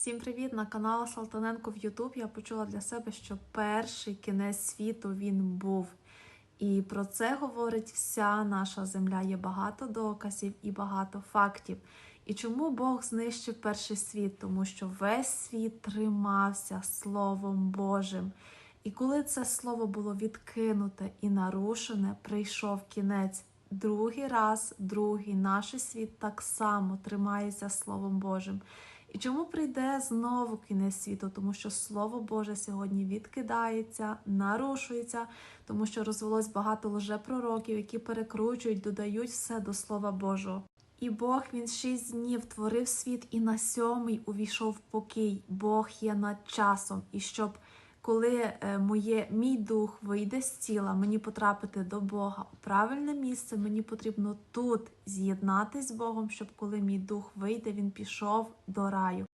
Всім привіт на канал Салтаненко в Ютуб. Я почула для себе, що перший кінець світу він був. І про це говорить вся наша земля. Є багато доказів і багато фактів. І чому Бог знищив перший світ? Тому що весь світ тримався Словом Божим. І коли це слово було відкинуте і нарушене, прийшов кінець. Другий раз, другий наш світ так само тримається Словом Божим. І чому прийде знову кінець світу? Тому що Слово Боже сьогодні відкидається, нарушується, тому що розвелось багато лжепророків, які перекручують, додають все до Слова Божого. І Бог він шість днів творив світ, і на сьомий увійшов в покій. Бог є над часом. І щоб коли е, моє, мій дух вийде з тіла, мені потрапити до Бога у правильне місце, мені потрібно тут з'єднатись з Богом, щоб коли мій дух вийде, він пішов до раю.